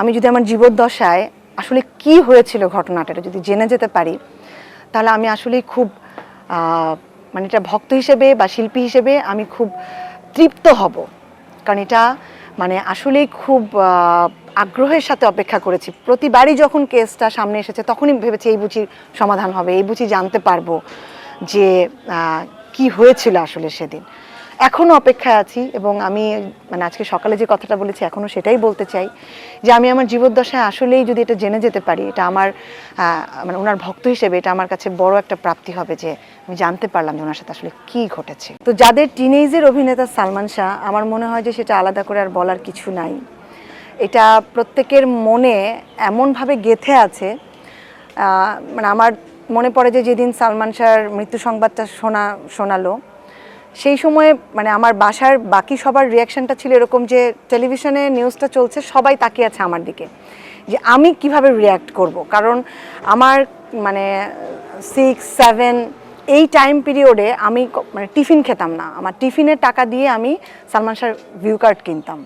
আমি যদি আমার জীবদ্দশায় আসলে কি হয়েছিল ঘটনাটা যদি জেনে যেতে পারি, তাহলে আমি আসলেই খুব মানে এটা ভক্ত হিসেবে বা শিল্পী হিসেবে আমি খুব তৃপ্ত হব। কারণ এটা মানে আসলেই খুব আগ্রহের সাথে অপেক্ষা করেছি। প্রতিবারই যখন কেসটা সামনে এসেছে, তখনই ভেবেছি এই বুঝি সমাধান হবে, এই বুঝি জানতে পারব যে কি হয়েছিল আসলে সেদিন। এখনও অপেক্ষায় আছি এবং আমি মানে আজকে সকালে যে কথাটা বলেছি এখনও সেটাই বলতে চাই যে আমি আমার জীবদ্দশায় আসলেই যদি এটা জেনে যেতে পারি, এটা আমার মানে ওনার ভক্ত হিসেবে এটা আমার কাছে বড় একটা প্রাপ্তি হবে যে আমি জানতে পারলাম যে ওনার সাথে আসলে কি ঘটেছে। তো যাদের টিনেজের অভিনেতা সালমান শাহ, আমার মনে হয় যে সেটা আলাদা করে আর বলার কিছু নাই। এটা প্রত্যেকের মনে এমনভাবে গেথে আছে মানে আমার মনে পড়ে যে যেদিন সালমান শাহর মৃত্যু সংবাদটা শোনা, শোনালো সেই সময়ে মানে আমার বাসার বাকি সবার রিয়াকশনটা ছিল এরকম যে টেলিভিশনে নিউজটা চলছে, সবাই তাকিয়ে আছে আমার দিকে। যে আমি কীভাবে রিয়াক্ট করব? কারণ আমার মানে সিক্স সেভেন এই টাইম পিরিয়ডে আমি মানে টিফিন খেতাম না। আমার টিফিনের টাকা দিয়ে আমি সালমান শাহর ভিউ কার্ড কিনতাম।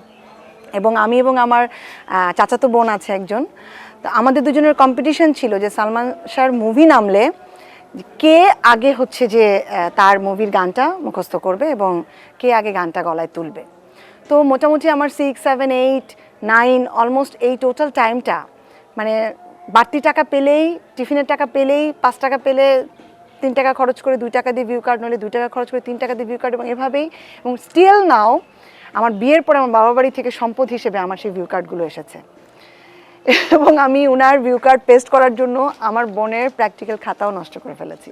এবং আমি এবং আমার চাচাতো বোন আছে একজন। তো আমাদের দুজনের কম্পিটিশন ছিল যে, সালমান শাহর মুভি নামলে কে আগে হচ্ছে যে তার মুভির গানটা মুখস্থ করবে এবং কে আগে গানটা গলায় তুলবে? তো মোটামুটি আমার six seven eight nine almost এই টোটাল টাইমটা মানে বাড়তি টাকা পেলেই, টিফিনের টাকা পেলেই, পাঁচ টাকা পেলে তিন টাকা খরচ করে দুই টাকা দিয়ে ভিউ কার্ড নলে দুই টাকা খরচ করে তিন টাকা দিয়ে ভিউ কার্ড এবং এভাবেই, এবং স্টিল নাও আমার বিয়ের পরে আমার বাবা বাড়ি থেকে সম্পদ হিসেবে আমার সেই ভিউ কার্ডগুলো এসেছে। এবং আমি উনার ভিউ কার্ড পেস্ট করার জন্য আমার বোনের প্র্যাকটিক্যাল খাতাও নষ্ট করে ফেলেছি।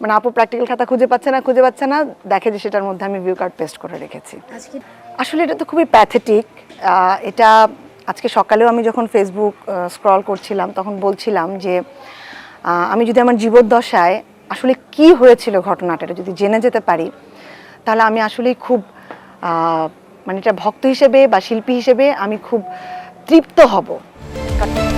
মানে আপু প্র্যাকটিক্যাল খাতা খুঁজে পাচ্ছে না খুঁজে পাচ্ছে না দেখে যে সেটার মধ্যে আমি ভিউ কার্ড পেস্ট করে রেখেছি। আসলে এটা তো খুবই প্যাথেটিক এটা আজকে সকালেও আমি যখন ফেসবুক স্ক্রল করছিলাম তখন বলছিলাম যে আমি যদি আমার জীবদ্দশায় আসলে কি হয়েছিল ঘটনাটা যদি জেনে যেতে পারি তাহলে আমি আসলেই খুব মানে এটা ভক্ত হিসেবে বা শিল্পী হিসেবে আমি খুব তৃপ্ত হব। কারণ-